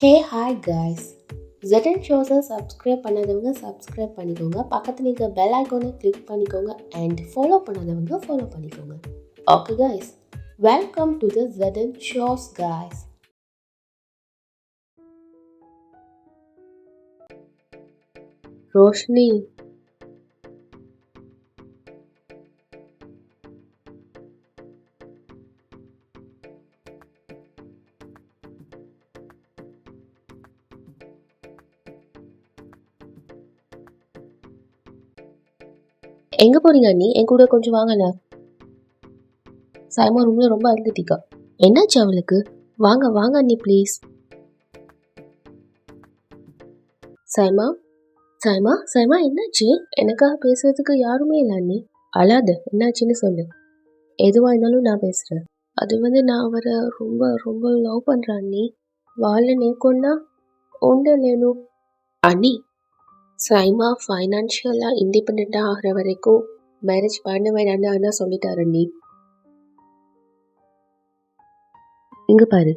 ஹே hi guys ஜெட்டன் ஷோஸை subscribe பண்ணாதவங்க subscribe பண்ணிக்கோங்க பக்கத்தில் இருக்க பெல் ஐக்கானை கிளிக் பண்ணிக்கோங்க அண்ட் ஃபாலோ பண்ணாதவங்க ஃபாலோ பண்ணிக்கோங்க okay guys welcome to the Jettan shows guys Roshini எங்கே போகிறீங்க அண்ணி? என் கூட கொஞ்சம் வாங்கல சாயமா ரூமில் ரொம்ப அழுதுட்டிக்கா. என்னாச்சு அவளுக்கு? வாங்க வாங்க அண்ணி ப்ளீஸ் சாயமா சாயமா சாயமா என்னாச்சு? எனக்காக பேசுறதுக்கு யாருமே இல்லை அண்ணி. அழாத என்னாச்சுன்னு சொல்லு. எதுவாக இருந்தாலும் நான் பேசுகிறேன் அது வந்து நான் அவரை ரொம்ப ரொம்ப லவ் பண்ணுறேன் அண்ணி. வாழ நேக்கொன்னா உண்டு அண்ணி சைமா ஃபைனான்ஷியலாக இண்டிபெண்ட்டாக ஆகிற வரைக்கும் மேரேஜ் பண்ண வேணான்னு அண்ணா சொல்லிட்டாரு நீ இங்க பாரு.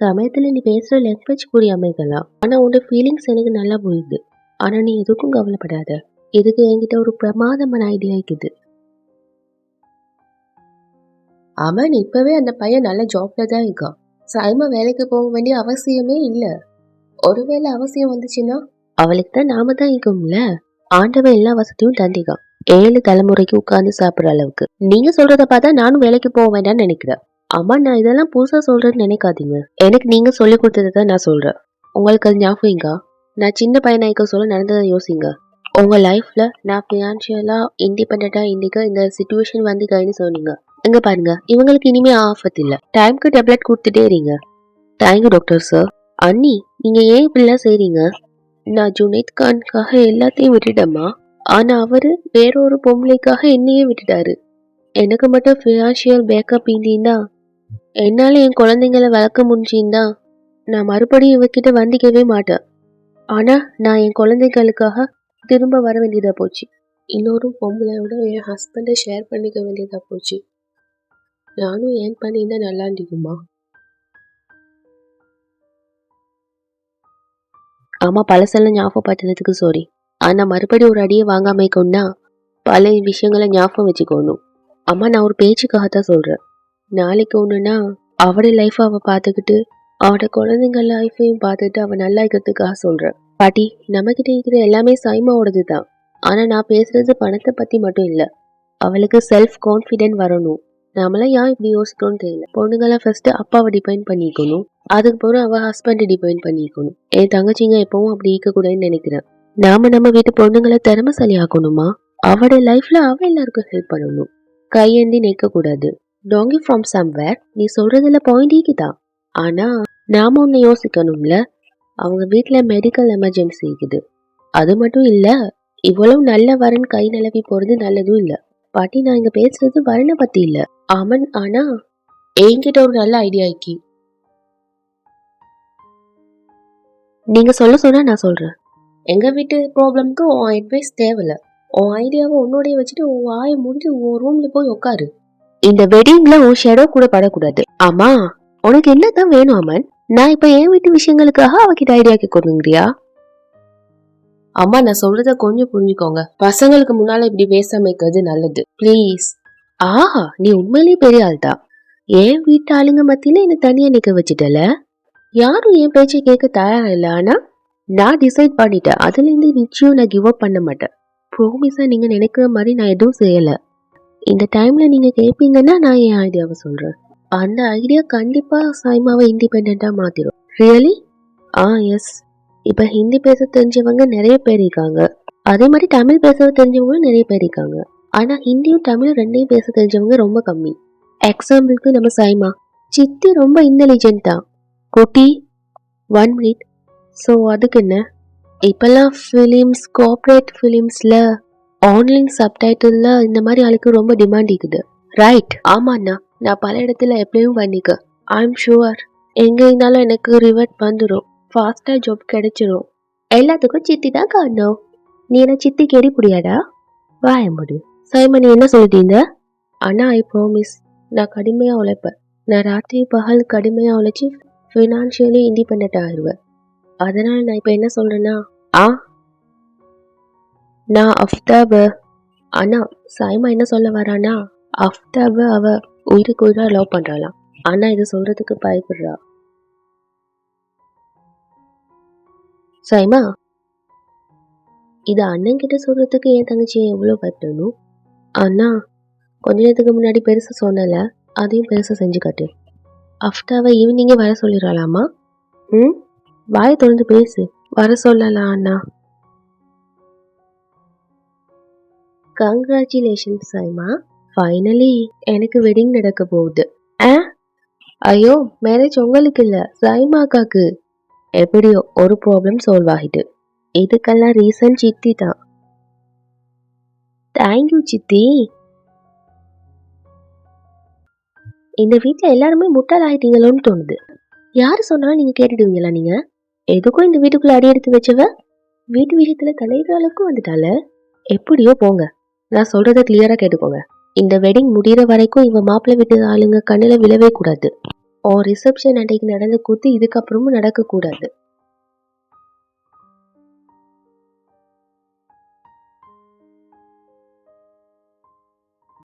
சமயத்தில் நீ பேசுகிற லாங்குவேஜ் புரியாம அமைதலாம் ஆனால் உன்னோட ஃபீலிங்ஸ் எனக்கு நல்லா புரியுது. ஆனால் நீ எதுக்கும் கவலைப்படாத. இதுக்கு என்கிட்ட ஒரு பிரமாதமான ஐடியா இருக்குது? அவன் இப்பவே அந்த பையன் நல்ல ஜாப்ல தான் இருக்கான். சைமா வேலைக்கு போக வேண்டிய அவசியமே இல்லை. ஒருவேளை அவசியம் வந்துச்சுன்னா அவளுக்கு தான் நாம தான் இருக்கும்ல? ஆண்டவன் எல்லா வசதியும் தந்திகான் ஏழு தலைமுறைக்கு உட்கார்ந்து சாப்பிடுற அளவுக்கு. நீங்க சொல்றத பார்த்தா நானும் வேலைக்கு போக வேண்டாம்னு நினைக்கிறேன். அம்மா நான் இதெல்லாம் புதுசா சொல்றேன்னு நினைக்காதீங்க. எனக்கு நீங்க சொல்லி கொடுத்ததை தான் நான் சொல்றேன். உங்களுக்கு அது ஞாபகங்க நான் சின்ன பையனாய்க்க இருக்க சொல்ல நடந்ததை யோசிங்க. உங்க லைஃப்ல நான் ஃபினான்ஷியலா இண்டிபெண்டா இன்னைக்கு இந்த சுச்சுவேஷன் வந்து சொன்னீங்க. எங்க பாருங்க இவங்களுக்கு இனிமே ஆஃபத் இல்ல. டைம்க்கு டேப்லெட் கொடுத்துட்டே இருங்க. தேங்க்யூ டாக்டர் சார் அண்ணி நீங்க ஏன் இப்படிலாம் செய்றீங்க? நான் ஜுனைத் கான்காக எல்லாத்தையும் விட்டுட்டேம்மா. ஆனா அவரு வேறொரு பொம்பளைக்காக என்னையே விட்டுட்டாரு. எனக்கு மட்டும் ஃபினான்ஷியல் பேக்கப் இந்தின்னா என்னால என் குழந்தைங்களை வளர்க்க முடிஞ்சிருந்தா நான் மறுபடியும் இவகிட்ட வந்திக்கவே மாட்டேன். ஆனா நான் என் குழந்தைகளுக்காக திரும்ப வர வேண்டியதா போச்சு. இன்னொரு பொம்பளையோட என் ஹஸ்பண்டை ஷேர் பண்ணிக்க வேண்டியதா போச்சு. நானும் ஏன் பண்ணியிருந்தா நல்லா அம்மா பழசெல்லாம் ஞாபகப்படுத்துனதுக்கு சாரி ஆனால் மறுபடியும் ஒரு அடியை வாங்காம இருக்கணும்னா பழைய விஷயங்களை ஞாபகம் வச்சுக்கணும். அம்மா நான் ஒரு பேச்சுக்காக தான் சொல்கிறேன் நாளைக்கு ஒன்றுன்னா அவட லைஃப் அவ பார்த்துக்கிட்டு அவட குழந்தைங்க லைஃபையும் பார்த்துட்டு அவள் நல்லா இருக்கிறதுக்காக சொல்கிறேன் பாட்டி நம்மக்கிட்ட இருக்கிற எல்லாமே சைமாவோடது தான் ஆனால் நான் பேசுறது பணத்தை பற்றி மட்டும் இல்லை. அவளுக்கு செல்ஃப் கான்ஃபிடென்ட் வரணும். நம்மளாம் ஏன் இப்படி யோசிக்கணும்னு தெரியல. பொண்ணுங்களாம் ஃபர்ஸ்ட் அப்பாவை டிபெண்ட் பண்ணிக்கணும். அதுக்கப்புறம் அவ ஹஸ்பண்டை டிபெண்ட் பண்ணிக்கணும். என் தங்கச்சிங்க எப்பவும் அப்படி இருக்கக்கூடாதுன்னு நினைக்கிறேன். நாம நம்ம வீட்டு பொண்ணுங்களை திறமைசாலி ஆக்கணுமா அவட லைஃப்ல அவ எல்லாருக்கும் ஹெல்ப் பண்ணணும். கையேந்தி நிற்க கூடாது டோங்கி ஃப்ரம் சம்வேர் நீ சொல்றதுல பாயிண்ட் ஈக்குதான் ஆனா நாம ஒன்னு யோசிக்கணும்ல. அவங்க வீட்டில் மெடிக்கல் எமர்ஜென்சி இருக்குது. அது மட்டும் இல்ல இவ்வளவு நல்ல வரன் கை நிலவி போறது நல்லதும் இல்ல. பாட்டி நான் இங்க பேசுறது வரனை பத்தி இல்லை. அமன் ஆனா என்கிட்ட ஒரு நல்ல ஐடியா இருக்கி. நீங்க சொல்ல சொன்னா நான் சொல்றேன். எங்க வீட்டு ப்ராப்ளம்க்கு உன் அட்வைஸ் தேவையில்ல. உன் ஐடியாவை உன்னோடய வச்சுட்டு உன் வாயை முடிஞ்சு உன் ரூம்ல போய் உட்காரு இந்த வெட்டிங்ல உன் ஷேடோ கூட படக்கூடாது. ஆமா உனக்கு என்னதான் வேணும் அமன்? நான் இப்ப என் வீட்டு விஷயங்களுக்காக அவகிட்ட ஐடியா கேட்கணுங்கிறியா? அம்மா நான் சொல்றத கொஞ்சம் புரிஞ்சுக்கோங்க. பசங்களுக்கு முன்னால இப்படி பேசாம இருக்கிறது நல்லது. ப்ளீஸ் ஆஹா நீ உண்மையிலேயே பெரிய ஆள்தா என் வீட்டு ஆளுங்க மத்தியில என்ன தனியா நிக்க வச்சுட்டல? யாரும் என் பேச்சை கேட்க தயாரா இல்ல ஆனா? நான் டிசைட் பண்ணிட்டேன். அதுல இருந்து நிச்சயம் நான் கிவ் அப் பண்ண மாட்டேன். ப்ரோமிஸா நீங்க நினைக்கிற மாதிரி நான் எதுவும் செய்யல. இந்த டைம்ல நீங்க கேட்பீங்கன்னா நான் என் ஐடியாவை சொல்றேன். அந்த ஐடியா கண்டிப்பா சாய்மாவை இண்டிபெண்டா மாத்திரும். ரியலி ஆ எஸ் இப்ப ஹிந்தி பேச தெரிஞ்சவங்க நிறைய பேர் இருக்காங்க. அதே மாதிரி தமிழ் பேச தெரிஞ்சவங்களும் நிறைய பேர் இருக்காங்க. ஆனா ஹிந்தியும் தமிழும் ரெண்டையும் பேச தெரிஞ்சவங்க ரொம்ப கம்மி. எக்ஸாம்பிளுக்கு நம்ம சாய்மா சித்தி ரொம்ப இன்டெலிஜென்ட் தான் குட்டி ஒன் மினிட் ஸோ அதுக்கு என்ன? இப்பெல்லாம் ஃபிலிம்ஸ் கோஆப்ரேட் ஃபிலிம்ஸில் ஆன்லைன் சப்டைட்டில் இந்த மாதிரி ஆளுக்கு ரொம்ப டிமாண்ட் இருக்குது. ரைட் ஆமாண்ணா நான் பல இடத்துல எப்படியும் பண்ணிக்க. ஐ எம் ஷுவர் எங்கே இருந்தாலும் எனக்கு ரிவர்ட் வந்துடும் ஃபாஸ்ட்டாக ஜாப் கிடைச்சிரும். எல்லாத்துக்கும் சித்தி தான் காரணம். நீ என்ன சித்தி கேடி புரியாடா வாய முடியும் சைமன் நீ என்ன சொல்லிட்டீங்க? அண்ணா ஐ ப்ராமிஸ் நான் கடுமையாக உழைப்பேன். நான் ராத்திரி பகல் கடுமையாக உழைச்சி ஃபினான்ஷியலி இண்டிபெண்ட் ஆகிடுவேன் அதனால் நான் இப்போ என்ன சொல்கிறேன்னா ஆ? நான் அஃப்தாப அண்ணா சாய்மா என்ன சொல்ல வரானா அஃப்தாப அவ உயிருக்கு உயிராக லவ் பண்ணுறாளாம் அண்ணா இது சொல்கிறதுக்கு பயப்படுறா. சாய்மா இது அண்ணன் கிட்ட சொல்கிறதுக்கு என் தங்கச்சி எவ்வளோ பயப்படணும்? அண்ணா கொஞ்ச நேரத்துக்கு முன்னாடி பெருசாக சொன்னல அதையும் பெருசாக செஞ்சு காட்டு. அஃப்டாவை ஈவினிங்கே வர சொல்லிடலாமா ம்? வாயை திறந்து பேசு. வர சொல்லலாம் அண்ணா. கங்க்ராச்சுலேஷன் சைமா ஃபைனலி எனக்கு வெட்டிங் நடக்க போகுது. ஆ? ஐயோ மேரேஜ் உங்களுக்கு இல்லை சைமா அக்காக்கு. எப்படியோ ஒரு ப்ராப்ளம் சால்வ் ஆகிட்டு. இதுக்கெல்லாம் ரீசன் சித்தி தான். தேங்க்யூ சித்தி. இந்த வீட்டில் எல்லாருமே முட்டாள் ஆயிட்டீங்களோன்னு தோணுது. யார் சொன்னாலும் நீங்கள் கேட்டுடுவீங்களா நீங்கள் எதுக்கும் இந்த வீட்டுக்குள்ளே அடி எடுத்து வச்சவ? வீட்டு விஷயத்துல தலையிற அளவுக்கு வந்துட்டால எப்படியோ போங்க. நான் சொல்கிறத கிளியராக கேட்டுக்கோங்க. இந்த வெட்டிங் முடியிற வரைக்கும் இவன் மாப்பிள்ளை வீட்டு ஆளுங்க கண்ணில் விழவே கூடாது. ஓ ரிசப்ஷன் அன்றைக்கு நடந்த கூத்து இதுக்கப்புறமும் நடக்கக்கூடாது.